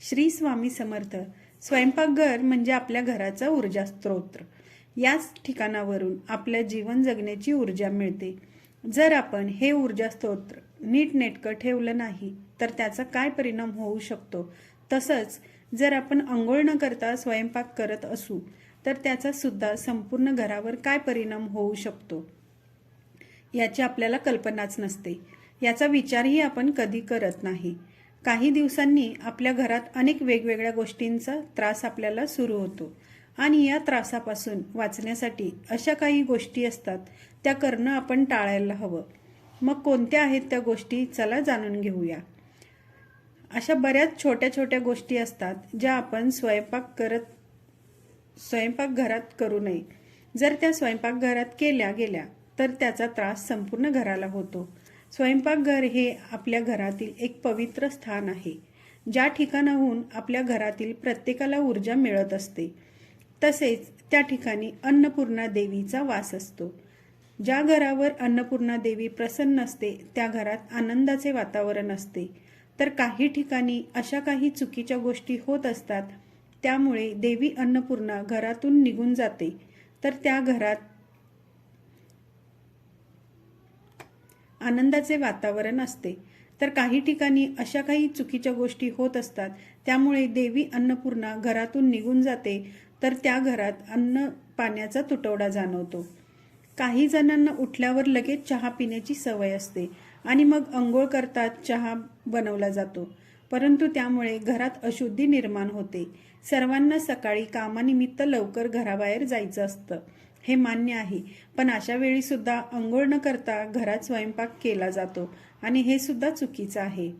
श्री स्वामी समर्थ स्वयंपाकघर म्हणजे आपल्या घराचा ऊर्जा स्त्रोत्र याच ठिकाणावरून आपल्या जीवन जगण्याची ऊर्जा मिळते. जर आपण हे ऊर्जा स्तोत्र नीटनेटकं ठेवलं नाही तर त्याचा काय परिणाम होऊ शकतो? तसंच जर आपण आंघोळ न करता स्वयंपाक करत असू तर त्याचा सुद्धा संपूर्ण घरावर काय परिणाम होऊ शकतो? याची आपल्याला कल्पनाच नसते. याचा विचारही आपण कधी करत नाही. काही दिवसांनी आपल्या घरात अनेक वेगवेगळ्या गोष्टींचा त्रास आपल्याला सुरू होतो. आणि या त्रासापासून वाचण्यासाठी अशा काही गोष्टी असतात त्या करणं आपण टाळायला हवं. मग कोणत्या आहेत त्या गोष्टी? चला जाणून घेऊया. अशा बऱ्याच छोट्या छोट्या गोष्टी असतात ज्या आपण स्वयंपाक करत स्वयंपाकघरात करू नये. जर त्या स्वयंपाकघरात केल्या गेल्या तर त्याचा त्रास संपूर्ण घराला होतो. स्वयंपाकघर हे आपल्या घरातील एक पवित्र स्थान आहे. ज्या ठिकाणाहून आपल्या घरातील प्रत्येकाला ऊर्जा मिळत असते तसेच त्या ठिकाणी अन्नपूर्णा देवीचा वास असतो. ज्या घरावर अन्नपूर्णा देवी प्रसन्न असते त्या घरात आनंदाचे वातावरण असते. तर काही ठिकाणी अशा काही चुकीच्या गोष्टी होत असतात त्यामुळे देवी अन्नपूर्णा घरातून निघून जाते. तर त्या घरात आनंदाचे वातावरण असते. तर काही ठिकाणी अशा काही चुकीच्या गोष्टी होत असतात त्यामुळे देवी अन्नपूर्णा घरातून निघून जाते तर त्या घरात अन्न पाण्याचा तुटवडा जाणवतो. काही जणांना उठल्यावर लगेच चहा पिण्याची सवय असते आणि मग अंघोळ करतात चहा बनवला जातो. परंतु त्यामुळे घरात अशुद्धी निर्माण होते. सर्वांना सकाळी कामानिमित्त लवकर घराबाहेर जायचं असतं. हे मान्य आहे. पण अशा वेळीसुद्धा अंघोळ न करता घरात स्वयंपाक केला जातो आणि हे सुद्धा चुकीचं आहे.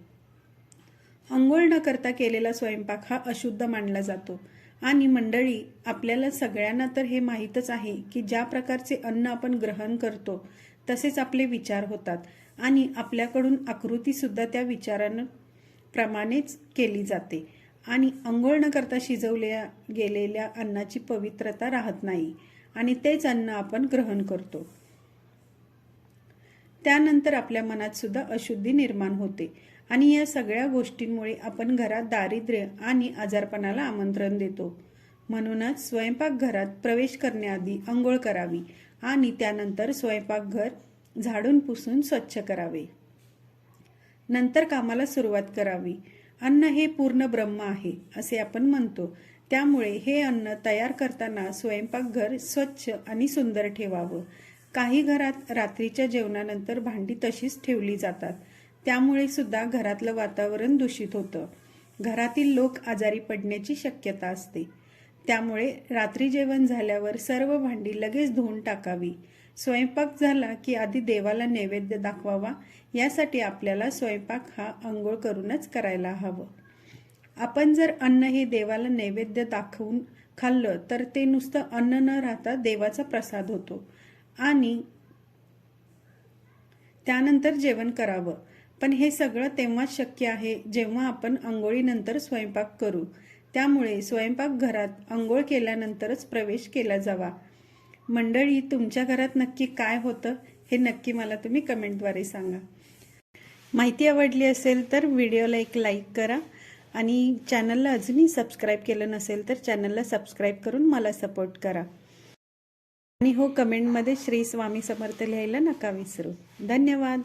अंघोळ न करता केलेला स्वयंपाक हा अशुद्ध मानला जातो. आणि मंडळी आपल्याला सगळ्यांना तर हे माहीतच आहे की ज्या प्रकारचे अन्न आपण ग्रहण करतो तसेच आपले विचार होतात. आणि आपल्याकडून आकृतीसुद्धा त्या विचारानं प्रमाणेच केली जाते. आणि अंघोळ न करता शिजवल्या गेलेल्या अन्नाची पवित्रता राहत नाही. आणि तेच अन्न आपण ग्रहण करतो. त्यानंतर आपल्या मनात सुद्धा अशुद्धी निर्माण होते आणि या सगळ्या गोष्टींमुळे आपण घरात दारिद्र्य आणि आजारपणाला आमंत्रण देतो. म्हणूनच स्वयंपाकघरात प्रवेश करण्याआधी अंघोळ करावी आणि त्यानंतर स्वयंपाकघर झाडून पुसून स्वच्छ करावे. नंतर कामाला सुरुवात करावी. अन्न हे पूर्ण ब्रह्म आहे असे आपण म्हणतो. त्यामुळे हे अन्न तयार करताना स्वयंपाकघर स्वच्छ आणि सुंदर ठेवावं. काही घरात रात्रीच्या जेवणानंतर भांडी तशीच ठेवली जातात. त्यामुळे सुद्धा घरातलं वातावरण दूषित होतं. घरातील लोक आजारी पडण्याची शक्यता असते. त्यामुळे रात्री जेवण झाल्यावर सर्व भांडी लगेच धुवून टाकावी. स्वयंपाक झाला की आधी देवाला नैवेद्य दाखवावा यासाठी आपल्याला स्वयंपाक हा आंघोळ करूनच करायला हवं. आपण जर अन्न हे देवाला नैवेद्य दाखवून खाल्लं तर ते नुसतं अन्न न राहता देवाचा प्रसाद होतो. आणि त्यानंतर जेवण करावं. पण हे सगळं तेव्हाच शक्य आहे जेव्हा आपण आंघोळीनंतर स्वयंपाक करू. त्यामुळे स्वयंपाकघरात आंघोळ केल्यानंतरच प्रवेश केला जावा. मंडळी तुमच्या घरात नक्की काय होतं हे नक्की मला तुम्ही कमेंटद्वारे सांगा. माहिती आवडली असेल तर व्हिडिओला एक लाईक करा आणि चॅनलला अजूनही सबस्क्राईब केलं नसेल तर चॅनलला सबस्क्राईब करून मला सपोर्ट करा. आणि हो कमेंटमध्ये श्री स्वामी समर्थ लिहायला नका विसरू. धन्यवाद.